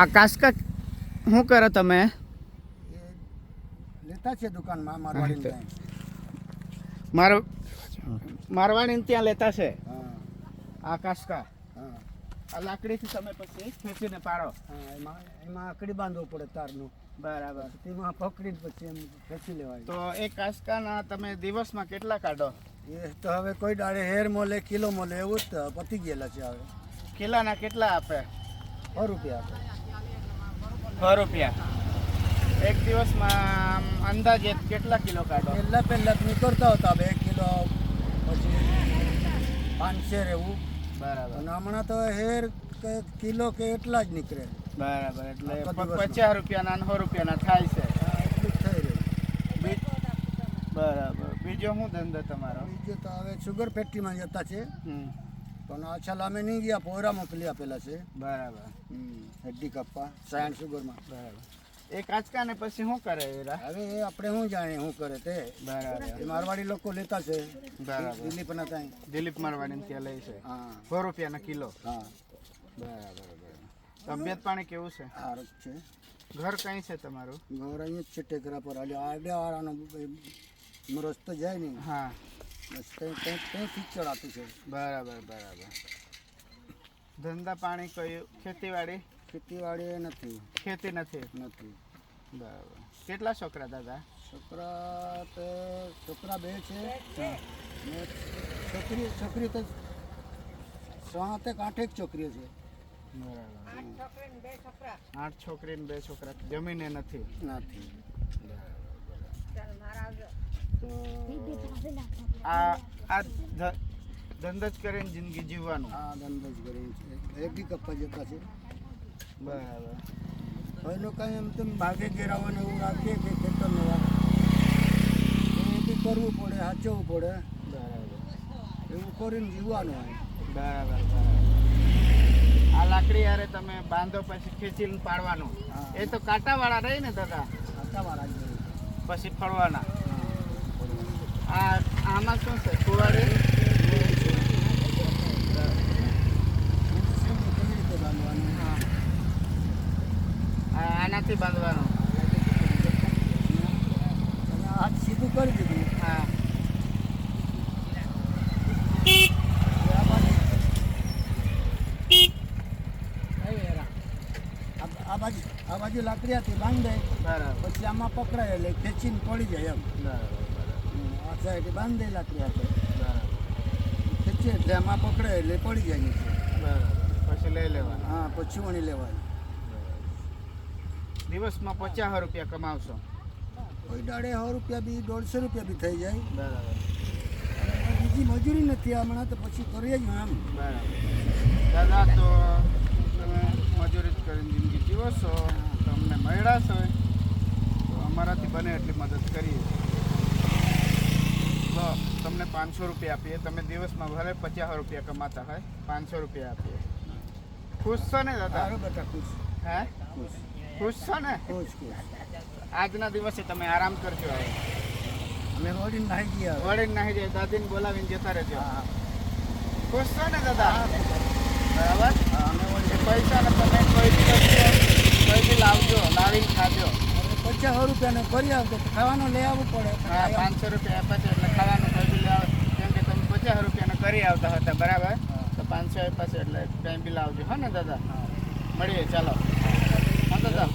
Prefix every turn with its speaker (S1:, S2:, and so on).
S1: આ કાસકા શું કરો તમે?
S2: લેતા છે દુકાનમાં મારવાડીને
S1: માર મારવાડીને ત્યાં લેતા છે? આ કાસકા? આ લાકડીથી તમે પછી ખેંચીને પાડો?
S2: એમાં એમાં આકડી બાંધવું પડે તારનું.
S1: બરાબર.
S2: તેમાં પકડીને પછી એમ ખેંચી લેવાય.
S1: તો એ કાસકાના તમે દિવસમાં કેટલા કાઢો?
S2: એ તો હવે કોઈ દાડે હેર મોલે કિલો મોલે એવું જ પતી ગયેલા છે હવે.
S1: કિલ્લાના કેટલા આપે?
S2: સો રૂપિયા આપે.
S1: છ રૂપિયા. એક દિવસમાં આમ અંદાજે કેટલા કિલો કાઢો?
S2: પહેલા પહેલા નીકળતા હતા બે કિલો પછી પાંચસો રહેવું
S1: બરાબર.
S2: અને હમણાં તો હેર કે કિલો કે એટલા જ નીકળે.
S1: બરાબર એટલે. પચાસ રૂપિયાના સો રૂપિયાના થાય છે.
S2: એટલું થઈ રહ્યું.
S1: બરાબર. બીજો શું ધંધો તમારો?
S2: બીજું તો હવે સુગર ફેક્ટરીમાં જતા છે. પણ અછાલ અમે નહીં ગયા પોયરા મોકલી આપેલા છે.
S1: બરાબર.
S2: હડ્ડી કપ્પા સાયણ સુગરમાં
S1: બરાબર. એ કાચકાને પછી શું કરે
S2: હવે એ આપણે શું જાણીએ શું કરે તે?
S1: બરાબર.
S2: મારવાડી લોકો લેતા છે.
S1: બરાબર.
S2: દિલીપના ત્યાં
S1: દિલીપ મારવાડી ત્યાં લે છે. સો રૂપિયાના કિલો.
S2: હા.
S1: બરાબર તબિયત પાણી કેવું છે?
S2: સારું છે.
S1: ઘર કઈ છે તમારું?
S2: ઘર અહીંયા જ છે ટેકરા પર. આડે આડેવાળાનો રસ્તો જાય નહીં.
S1: હા.
S2: જ છે.
S1: બરાબર બરાબર. ધંધા પાણી કયું ખેતીવાડી?
S2: ખેતીવાડી નથી.
S1: ખેતી નથી?
S2: નથી.
S1: બરાબર. કેટલા છોકરા દાદા?
S2: છોકરા તો છોકરા બે છે. છોકરી છોકરી તો આઠ એક છોકરીઓ છે.
S1: બરાબર. આઠ છોકરી ને બે છોકરા. જમીને નથી?
S2: નથી.
S1: આ આ ધ- ધંધો જ કરીને જિંદગી જીવવાનું.
S2: આ ધંધો જ કરી છે. એક કપ્પા જતા છે.
S1: બરાબર.
S2: એનું કાંઈ એમ તેમ ભાગે ઘેરાવાનું એવું રાખીએ કે ખેતર વાત એ બી કરવું પડે સાચવવું પડે.
S1: બરાબર.
S2: એવું કરીને જીવવાનું
S1: બરાબર બરાબર. આ લાકડી યારે તમે બાંધો પછી ખેંચીને પાડવાનું. એ તો કાંટાવાળા રહી ને દાદા?
S2: કાંટાવાળા
S1: પછી ફળવાના. આ આમાં શું છે? આ આનાથી બાંધવાનું.
S2: સીધું કરી દીધું.
S1: હા.
S2: આ બાજુ આ- બાજુ આ બાજુ લાકડીયાથી બાંધે
S1: બરાબર.
S2: પછી આમાં પકડાય એટલે ખેંચીને પડી જાય એમ.
S1: બરાબર.
S2: હમ, એટલે બાંધેલા બાંધે લાકડીયાથી
S1: બરાબર
S2: ખેંચીએ એટલે આમાં પકડાય એટલે પડી જાય
S1: છે પછી લઈ લેવાનું.
S2: હા પછી વણી લેવાય
S1: દિવસમાં પચાસ રૂપિયા કમાવશો.
S2: કોઈ દાડે સો રૂપિયા બી દોઢસો રૂપિયા બી થઈ જાય.
S1: બરાબર.
S2: બીજી મજૂરી નથી હમણાં તો પછી કરીએ જ એમ.
S1: બરાબર. દાદા તો તમે મજૂરી જ કરીને જિંદગી જીવો છો. તમને મળ્યા છો. તો અમારાથી બને એટલી મદદ કરીએ. તો તમને પાંચસો રૂપિયા આપીએ. તમે દિવસમાં ભલે પચાસ રૂપિયા કમાતા હોય પાંચસો રૂપિયા આપીએ. ખુશ છો ને દાદા?
S2: સારું બેટા ખુશ.
S1: હે?
S2: ખુશ.
S1: ખુશ છો ને?
S2: ખુશ ખુશ.
S1: આજના દિવસે તમે આરામ કરજો હવે.
S2: અમે વળીને નાહી ગયા હવે.
S1: વળીને નાહી જાય દાદીને બોલાવીને જતા રહેજો.
S2: હા
S1: ખુશ છો ને દાદા? બરાબર?
S2: હા અમે
S1: એ
S2: વળી
S1: પૈસા ને તમે કોઈ બી વસ્તુ કોઈ બી લાવજો લાવીને ખાજો
S2: અઠ્યાસો રૂપિયાનો કરી આવતો ખાવાનું લઈ આવવું પડે.
S1: હા પાંચસો રૂપિયા પછી એટલે ખાવાનું પછી લઈ આવે. કેમ કે તમે પચાસ રૂપિયાનો કરી આવતા હતા બરાબર? તો પાંચસો આપ્યા છે એટલે ટાઈમ બી લાવજો. હા ને દાદા? મળીએ ચાલો. હા દાદા.